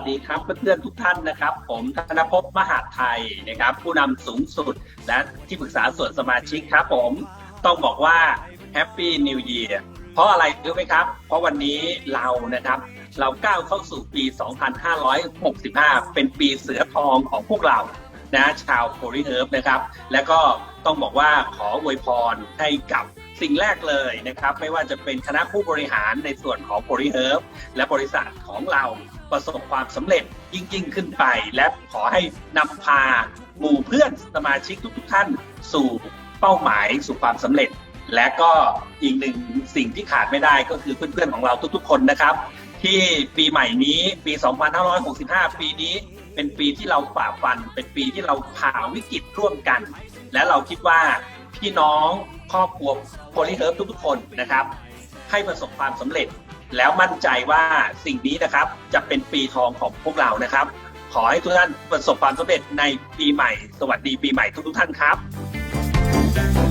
สดีครับเพื่อนๆทุกท่านนะครับ ผมธนภพมหาไทยนะครับ ผู้นำสูงสุดและที่ปรึกษาส่วนสมาชิกครับ ผมต้องบอกว่าแฮปปี้นิว e ย r เพราะอะไรรู้ไหมครับ เพราะวันนี้เรานะครับ เราก้าวเข้าสู่ปี 2565 เป็นปีเสือทองของพวกเรานะชาวโพลิเฮิร์บนะครับ แล้วก็ต้องบอกว่าขออวยพรให้กับ สิ่งแรกเลยนะครับ ไม่ว่าจะเป็นคณะผู้บริหารในส่วนของโพลิเฮิร์บและบริษัทของเราประสบความสำเร็จยิ่งยิ่งขึ้นไป และขอให้นำพาหมู่เพื่อนสมาชิกทุกๆท่านสู่เป้าหมายสู่ความสำเร็จ และก็อีกหนึ่งสิ่งที่ขาดไม่ได้ก็คือเพื่อนๆของเราทุกๆ คนนะครับ ที่ปีใหม่นี้ปี 2565 ปีนี้เป็นปีที่เราฝ่าฟัน เป็นปีที่เราผ่าวิกฤตร่วมกัน และเราคิดว่าพี่น้อง ครอบครัวโพลิเฮิร์บทุกๆ คนนะครับ ให้ประสบความสำเร็จ แล้วมั่นใจว่าสิ่งนี้นะครับจะเป็นปีทองของพวกเรานะครับ ขอให้ทุกท่านประสบความสำเร็จในปีใหม่ สวัสดีปีใหม่ทุกๆท่านครับ